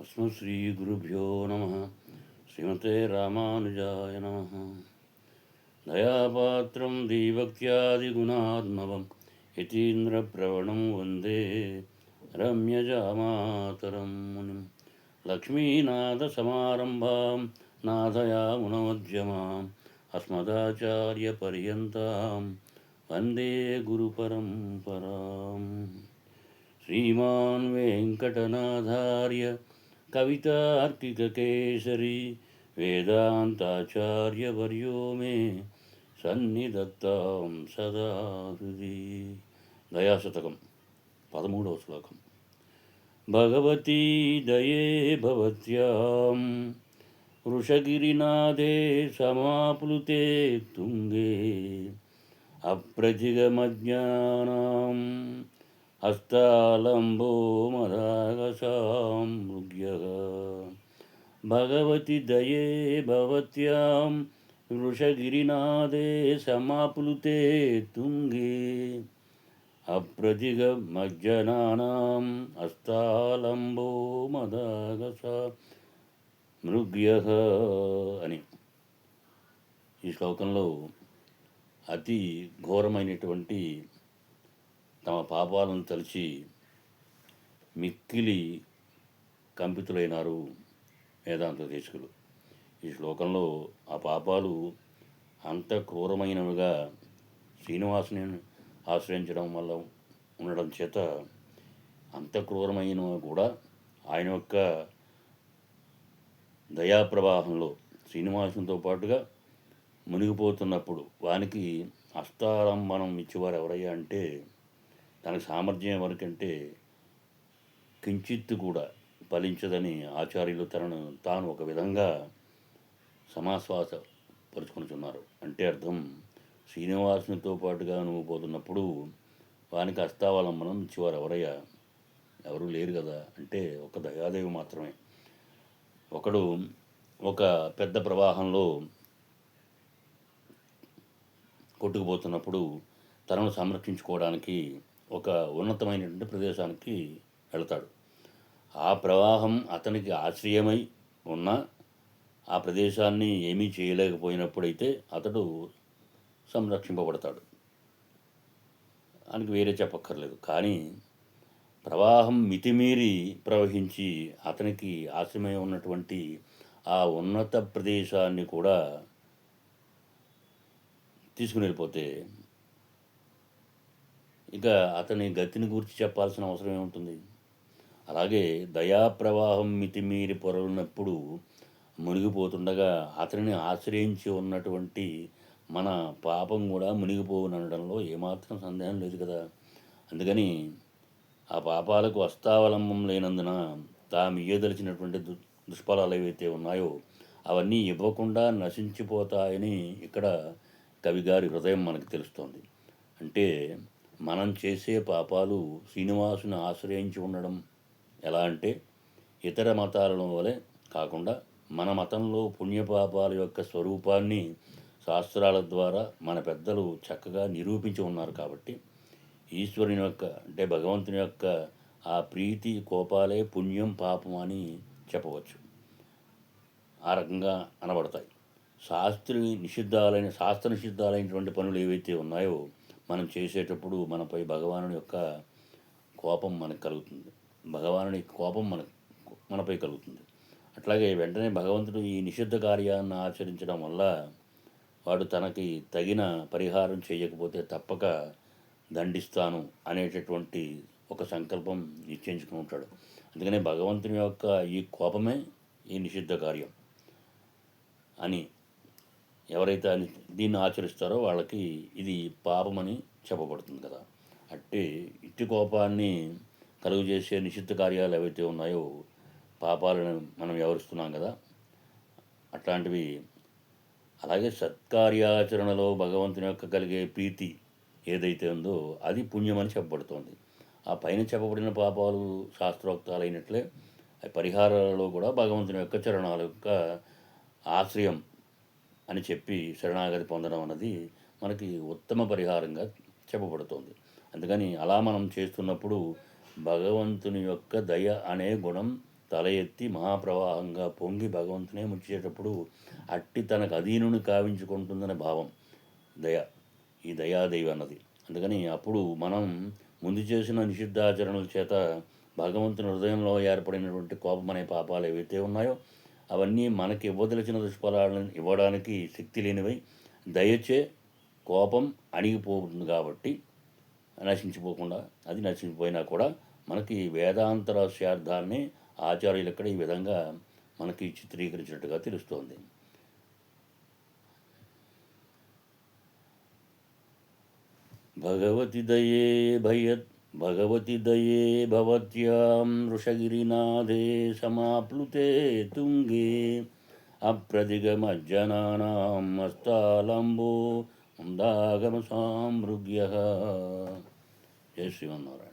అస్మశ్రీ గురుభ్యో నమ. శ్రీమతే రామానుజాయ నమ. దయాపాత్రం దీభక్త్యాదిగుణాత్మవం యతీంద్రప్రవణం వందే రమ్యజామాతరం మునిం. లక్ష్మీనాథసమారంభాం నాథయామునమధ్యమాం అస్మదాచార్యపర్యంతం వందే గురుపరంపరాం. శ్రీమాన్ వెంకటనాథార్య कवितार्किककेसरी वेदान्ताचार्यवर्यो मे సన్నిధత్తాం సదా హృది దయాశతకం పదమూడవ శ్లోకం భగవతీ దయే భవత్యాం వృషగిరినాథే సమాప్లుతే తుంగే అప్రతిగమజ్ఞానాం హస్తాలంబో మదాగసాం మృగ్యः భగవతి దయే భవత్యాం వృషగిరినాదే సమాప్లుతే తుంగే అప్రతిగమజ్జనానాం హస్తాలంబో మదాగస మృగ్య అని ఈ శ్లోకంలో అతి ఘోరమైనటువంటి తమ పాపాలను తలిచి మిక్కిలి కంపితులైనారు వేదాంత దేశకులు ఈ శ్లోకంలో ఆ పాపాలు అంత క్రూరమైనవిగా శ్రీనివాసుని ఆశ్రయించడం వల్ల ఉండడం చేత అంత క్రూరమైనవి కూడా ఆయన యొక్క దయాప్రవాహంలో శ్రీనివాసునితో పాటుగా మునిగిపోతున్నప్పుడు వానికి హస్తాలంబనం ఇచ్చేవారు ఎవరయ్యా అంటే తనకు సామర్థ్యం ఎవరికంటే కించిత్తు కూడా ఫలించదని ఆచార్యులు తనను తాను ఒక విధంగా సమాశ్వాస పరుచుకునిచున్నారు అంటే అర్థం శ్రీనివాసునితో పాటుగా నువ్వు పోతున్నప్పుడు వానికి అస్తావలంబనం ఇచ్చేవారు ఎవరయ్యా? ఎవరూ లేరు కదా. అంటే ఒక దయాదేవి మాత్రమే. ఒకడు ఒక పెద్ద ప్రవాహంలో కొట్టుకుపోతున్నప్పుడు తనను సంరక్షించుకోవడానికి ఒక ఉన్నతమైనటువంటి ప్రదేశానికి వెళతాడు. ఆ ప్రవాహం అతనికి ఆశ్రయమై ఉన్న ఆ ప్రదేశాన్ని ఏమీ చేయలేకపోయినప్పుడైతే అతడు సంరక్షింపబడతాడు. దానికి వేరే చెప్పక్కర్లేదు. కానీ ప్రవాహం మితిమీరి ప్రవహించి అతనికి ఆశ్రమై ఉన్నటువంటి ఆ ఉన్నత ప్రదేశాన్ని కూడా తీసుకుని వెళ్ళిపోతే ఇక అతని గతిని గురించి చెప్పాల్సిన అవసరం ఏముంటుంది? అలాగే దయా ప్రవాహం మితిమీరి పొరలినప్పుడు మునిగిపోతుండగా అతనిని ఆశ్రయించి ఉన్నటువంటి మన పాపం కూడా మునిగిపోనడంలో ఏమాత్రం సందేహం లేదు కదా? అందుకని ఆ పాపాలకు అస్తావలంబం లేనందున తాము ఇయ్యదలిచినటువంటి దు దుష్ఫలాలు ఏవైతే ఉన్నాయో అవన్నీ ఇవ్వకుండా నశించిపోతాయని ఇక్కడ కవిగారి హృదయం మనకు తెలుస్తోంది. అంటే మనం చేసే పాపాలు శ్రీనివాసుని ఆశ్రయించి ఉండడం ఎలా అంటే ఇతర మతాల వలె కాకుండా మన మతంలో పుణ్యపాపాల యొక్క స్వరూపాన్ని శాస్త్రాల ద్వారా మన పెద్దలు చక్కగా నిరూపించి ఉన్నారు కాబట్టి ఈశ్వరుని యొక్క అంటే భగవంతుని యొక్క ఆ ప్రీతి కోపాలే పుణ్యం పాపం అని చెప్పవచ్చు. ఆ రకంగా అనబడతాయి. శాస్త్రి నిషిద్ధాలైన శాస్త్ర నిషిద్ధాలైనటువంటి పనులు ఏవైతే ఉన్నాయో మనం చేసేటప్పుడు మనపై భగవానుని యొక్క కోపం మనకు కలుగుతుంది. భగవానుని కోపం మన మనపై కలుగుతుంది. అట్లాగే వెంటనే భగవంతుడు ఈ నిషిద్ధ కార్యాన్ని ఆచరించడం వల్ల వాడు తనకి తగిన పరిహారం చేయకపోతే తప్పక దండిస్తాను అనేటటువంటి ఒక సంకల్పం నిశ్చయించుకుని ఉంటాడు. అందుకనే భగవంతుని యొక్క ఈ కోపమే ఈ నిషిద్ధ కార్యం అని ఎవరైతే అని దీన్ని ఆచరిస్తారో వాళ్ళకి ఇది పాపమని చెప్పబడుతుంది కదా. అంటే ఇట్టి కోపాన్ని కలుగు చేసే నిషిద్ధ కార్యాలు ఏవైతే ఉన్నాయో పాపాలను మనం వివరిస్తున్నాం కదా అట్లాంటివి అలాగే సత్కార్యాచరణలో భగవంతుని యొక్క కలిగే ప్రీతి ఏదైతే ఉందో అది పుణ్యమని చెప్పబడుతోంది. ఆ పైన చెప్పబడిన పాపాలు శాస్త్రోక్తాలైనట్లే ఆ పరిహారాలలో కూడా భగవంతుని యొక్క చరణాల యొక్క ఆశ్రయం అని చెప్పి శరణాగతి పొందడం అన్నది మనకి ఉత్తమ పరిహారంగా చెప్పబడుతోంది. అందుకని అలా మనం చేస్తున్నప్పుడు భగవంతుని యొక్క దయ అనే గుణం తల ఎత్తి మహాప్రవాహంగా పొంగి భగవంతునే ముచ్చేటప్పుడు అట్టి తనకు అధీనుని కావించుకుంటుందనే భావం దయ ఈ దయాదేవి అన్నది. అందుకని అప్పుడు మనం ముందు చేసిన నిషిద్ధాచరణల చేత భగవంతుని హృదయంలో ఏర్పడినటువంటి కోపం అనే పాపాలు ఏవైతే ఉన్నాయో అవన్నీ మనకి ఇవ్వదలిచిన దుష్ఫలాలను ఇవ్వడానికి శక్తి లేనివై దయచే కోపం అణిగిపోతుంది కాబట్టి నశించిపోకుండా అది నశించిపోయినా కూడా మనకి వేదాంత రహస్యార్థాన్ని ఆచార్యులు ఇక్కడ ఈ విధంగా మనకి చిత్రీకరించినట్టుగా తెలుస్తోంది. భగవతి దయే భయత్ భగవతి దయే భవత్యాం వృషగిరినాథే సమాప్లుతే తుంగే అప్రదిగమజ్జనానాం హస్తాలంబో మందాగమ సామృగ్య జయ శ్రీమన్నారాయణ